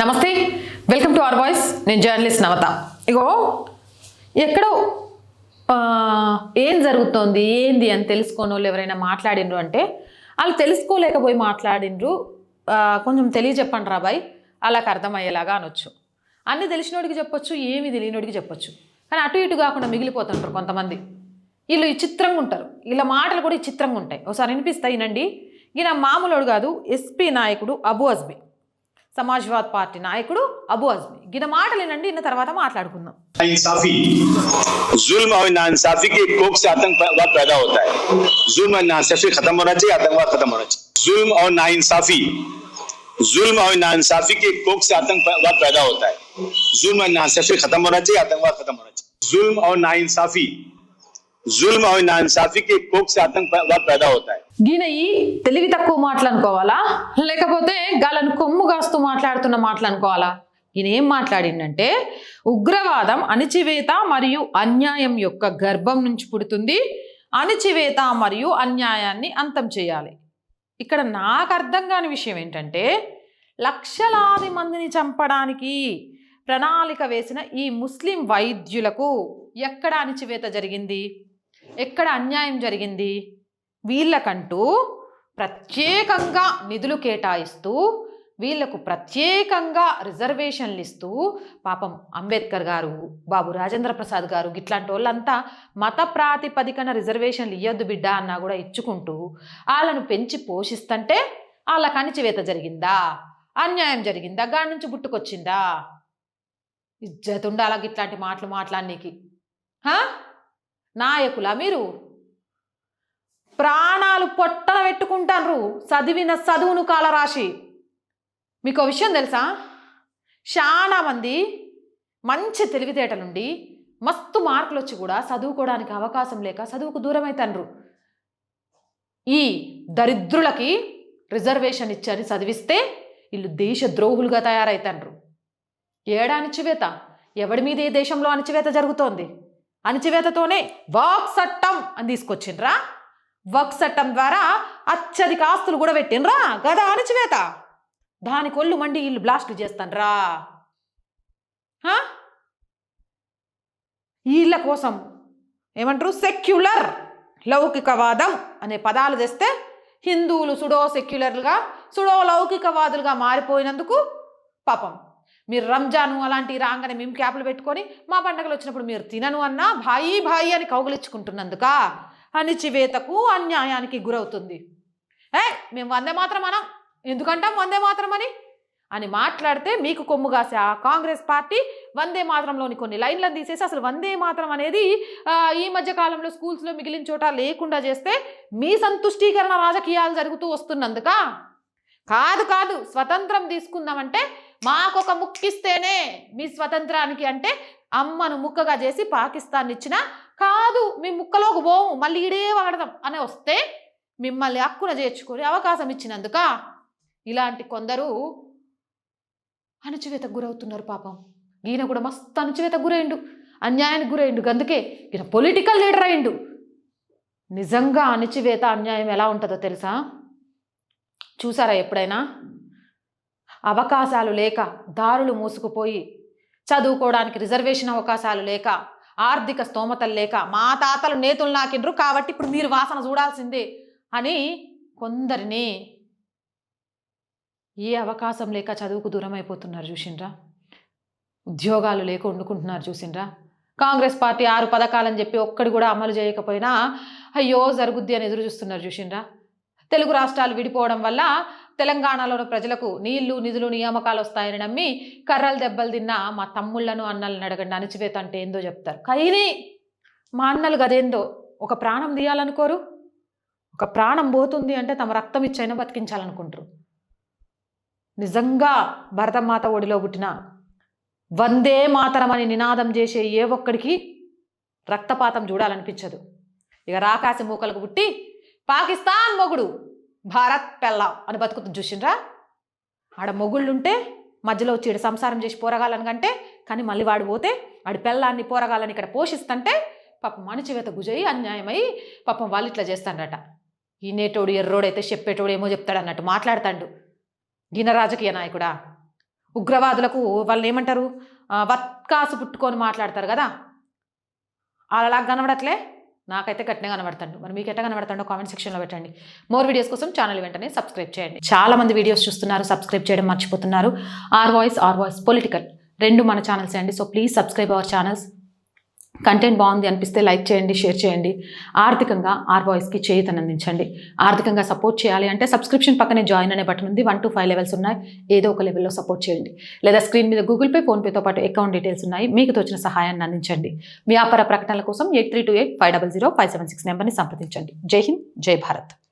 నమస్తే welcome to our voice. నేను journalist నవత. ఇగో ఎక్కడో ఏం జరుగుతోంది ఏంది అని తెలుసుకోని వాళ్ళు ఎవరైనా మాట్లాడిండ్రు అంటే వాళ్ళు తెలుసుకోలేకపోయి మాట్లాడిండ్రు కొంచెం తెలియజెప్పండి రా బాయ్ అలాగ అర్థమయ్యేలాగా అనొచ్చు. అన్ని తెలిసినోడికి చెప్పొచ్చు ఏమి తెలియనోడికి చెప్పొచ్చు. కానీ అటు ఇటు కాకుండా మిగిలిపోతుంటారు కొంతమంది. వీళ్ళు విచిత్రంగా ఉంటారు. వీళ్ళ మాటలు కూడా విచిత్రంగా ఉంటాయి. ఒకసారి వినిపిస్తాయి వినండి. ఈయన మామూలుడు కాదు ఎస్పీ నాయకుడు అబు అజ్బీ. సమాజ్వాద్ పార్టీ నాయకుడు అబు అజ్మీ గిన మాటలు వినండి ఇన్న తర్వాత మాట్లాడుకుందాం इंसाफी जुल्म और नाइंसाफी के कोख से आतंकवाद पैदा होता है जुल्म और नाइंसाफी खत्म होना चाहिए आतंकवाद खत्म होना चाहिए जुल्म और नाइंसाफी जुल्म और नाइंसाफी के कोख से आतंकवाद पैदा होता है जुल्म और नाइंसाफी खत्म होना चाहिए आतंकवाद खत्म होना चाहिए जुल्म और नाइंसाफी जुल्म और नाइंसाफी के कोख से आतंकवाद पैदा होता है గీన ఈ తెలివి తక్కువ మాటలు అనుకోవాలా లేకపోతే గాలను కొమ్ము మాట్లాడుతున్న మాటలు అనుకోవాలా? ఈయన ఏం మాట్లాడిందంటే ఉగ్రవాదం అణిచివేత మరియు అన్యాయం యొక్క గర్భం నుంచి పుడుతుంది. అణిచివేత మరియు అన్యాయాన్ని అంతం చేయాలి. ఇక్కడ నాకు అర్థం కాని విషయం ఏంటంటే లక్షలాది మందిని చంపడానికి ప్రణాళిక వేసిన ఈ ముస్లిం వైద్యులకు ఎక్కడ అణిచివేత జరిగింది? ఎక్కడ అన్యాయం జరిగింది? వీళ్ళకంటూ ప్రత్యేకంగా నిధులు కేటాయిస్తూ వీళ్ళకు ప్రత్యేకంగా రిజర్వేషన్లు ఇస్తూ పాపం అంబేద్కర్ గారు బాబు రాజేంద్ర ప్రసాద్ గారు ఇట్లాంటి వాళ్ళంతా మత ప్రాతిపదికన రిజర్వేషన్లు ఇయ్యొద్దు బిడ్డ అన్నా కూడా ఇచ్చుకుంటూ వాళ్ళను పెంచి పోషిస్తుంటే వాళ్ళ కణిచివేత జరిగిందా? అన్యాయం జరిగిందా? గాడి నుంచి పుట్టుకొచ్చిందా ఇజ్జత్ ఉండాలా ఇట్లాంటి మాటలు మాట్లాడనీకి? నాయకులా మీరు? ప్రాణాలు పొట్టన పెట్టుకుంటారు చదివిన చదువును కాలరాశి. మీకు ఒక విషయం తెలుసా? చాలామంది మంచి తెలివితేటలుండి మస్తు మార్కులు వచ్చి కూడా చదువుకోవడానికి అవకాశం లేక చదువుకు దూరం ఈ దరిద్రులకి రిజర్వేషన్ ఇచ్చని చదివిస్తే వీళ్ళు దేశ ద్రోహులుగా తయారైతాండ్రు. ఏడా అణిచివేత? ఎవడి మీద ఏ దేశంలో అణిచివేత జరుగుతోంది? అణిచివేతతోనే వాక్ చట్టం అని తీసుకొచ్చిండ్రా? వక్ చట్టం ద్వారా అత్యధిక ఆస్తులు కూడా పెట్టిండ్రా? గదా అణచివేత? దాని కొళ్ళు మండి ఇల్లు బ్లాస్ట్లు చేస్తాను రా. వీళ్ళ కోసం ఏమంటారు? సెక్యులర్ లౌకికవాదం అనే పదాలు తెస్తే హిందువులు సుడో సెక్యులర్లుగా సుడో లౌకికవాదులుగా మారిపోయినందుకు పాపం. మీరు రంజాను అలాంటి రాగానే మేము క్యాపులు పెట్టుకొని మా పండగలు వచ్చినప్పుడు మీరు తినను అన్నా భాయి భాయి అని కౌగులించుకుంటున్నందుక అణిచివేతకు అన్యాయానికి గురవుతుంది. ఏ మేము వందే మాత్రం అనం. ఎందుకంటాం వందే మాత్రం అని అని మాట్లాడితే మీకు కొమ్ము కాసే? ఆ కాంగ్రెస్ పార్టీ వందే మాత్రంలోని కొన్ని లైన్లను తీసేసి అసలు వందే మాత్రం అనేది ఈ మధ్య కాలంలో స్కూల్స్లో మిగిలిన చోట లేకుండా చేస్తే మీ సంతుష్టీకరణ రాజకీయాలు జరుగుతూ వస్తున్నందుక? కాదు కాదు స్వతంత్రం తీసుకుందామంటే మాకొక ముక్కిస్తేనే మీ స్వతంత్రానికి అంటే అమ్మను ముక్కగా చేసి పాకిస్తాన్ ఇచ్చిన కాదు మీ ముక్కలోకి పోము మళ్ళీ ఇడే వాడదాం అని వస్తే మిమ్మల్ని హక్కున చేర్చుకునే అవకాశం ఇచ్చినందుక? ఇలాంటి కొందరు అణచివేతకు గురవుతున్నారు పాపం. ఈయన కూడా మస్తు అణచివేతకు గురైండు. అన్యాయానికి గురైండు. అందుకే ఈయన పొలిటికల్ లీడర్ అయిండు. నిజంగా అణచివేత అన్యాయం ఎలా ఉంటుందో తెలుసా? చూసారా ఎప్పుడైనా? అవకాశాలు లేక దారులు మూసుకుపోయి చదువుకోవడానికి రిజర్వేషన్ అవకాశాలు లేక ఆర్థిక స్తోమతలు లేక మా తాతలు నేతులు నాకిండ్రు కాబట్టి ఇప్పుడు మీరు వాసన చూడాల్సిందే అని కొందరిని ఏ అవకాశం లేక చదువుకు దూరం అయిపోతున్నారు చూసిండ్రా? ఉద్యోగాలు లేక వండుకుంటున్నారు చూసిండ్రా? కాంగ్రెస్ పార్టీ ఆరు పథకాలని చెప్పి ఒక్కడి కూడా అమలు చేయకపోయినా అయ్యో జరుగుద్ది అని ఎదురు చూస్తున్నారు చూసిండ్రా? తెలుగు రాష్ట్రాలు విడిపోవడం వల్ల తెలంగాణలోని ప్రజలకు నీళ్ళు నిధులు నియామకాలు వస్తాయని నమ్మి కర్రలు దెబ్బలు తిన్న మా తమ్ముళ్ళను అన్నలను అడగండి అణచివేత అంటే ఏందో చెప్తారు. కైని మా అన్నలు గదేందో? ఒక ప్రాణం తీయాలనుకోరు? ఒక ప్రాణం పోతుంది అంటే తమ రక్తం ఇచ్చైనా బతికించాలనుకుంటారు. నిజంగా భరతమాత ఒడిలో పుట్టిన వందే మాతరం అని నినాదం చేసే ఏ ఒక్కడికి రక్తపాతం చూడాలనిపించదు. ఇక రాకాసి మూకలకు పుట్టి పాకిస్తాన్ మొగుడు భారత్ పెళ్ళాం అని బతుకుతుంది చూసిండ్రా? ఆడ మొగుళ్ళుంటే మధ్యలో వచ్చి ఈడ సంసారం చేసి పోరగాలని కంటే కానీ మళ్ళీ వాడు పోతే ఆడి పెళ్ళాన్ని పోరగాలని ఇక్కడ పోషిస్తుంటే పాపం మణిచివేత గుజయి అన్యాయమై పాపం వాళ్ళు ఇట్లా చేస్తాడట ఈనేటోడు ఎర్రోడైతే చెప్పేటోడు ఏమో చెప్తాడు అన్నట్టు మాట్లాడతాడు. ఈయన రాజకీయ నాయకుడా? ఉగ్రవాదులకు వాళ్ళు ఏమంటారు? వత్కాసు పుట్టుకొని మాట్లాడతారు కదా? అలా కనబడట్లే? నాకైతే కట్టిన కనబడతాడు. మరి మీకు ఎట్లా కనబడతాడో కామెంట్ సెక్షన్లో పెట్టండి. మోర్ వీడియోస్ కోసం ఛానల్ వెంటనే సబ్స్క్రైబ్ చేయండి. చాలా మంది వీడియోస్ చూస్తున్నారు సబ్స్క్రైబ్ చేయడం మర్చిపోతున్నారు. R voice R voice political. రెండు మన ఛానల్స్ అండి. So please subscribe our channels. Content బాగుంది అనిపిస్తే లైక్ చేయండి షేర్ చేయండి. ఆర్థికంగా ఆర్ వాయిస్కి చేయూతనందించండి. ఆర్థికంగా సపోర్ట్ చేయాలి అంటే సబ్స్క్రిప్షన్ పక్కనే జాయిన్ అనే బటన్ ఉంది. వన్ టు ఫైవ్ లెవెల్స్ ఉన్నాయి. ఏదో ఒక లెవెల్లో సపోర్ట్ చేయండి. లేదా స్క్రీన్ మీద గూగుల్ పే ఫోన్పేతో పాటు అకౌంట్ డీటెయిల్స్ ఉన్నాయి. మీకు తోచిన సహాయాన్ని అందించండి. వ్యాపార ప్రకటనల కోసం eight three two eight five double zero five seven six నెంబర్ని సంప్రదించండి. జై హింద్ జై భారత్.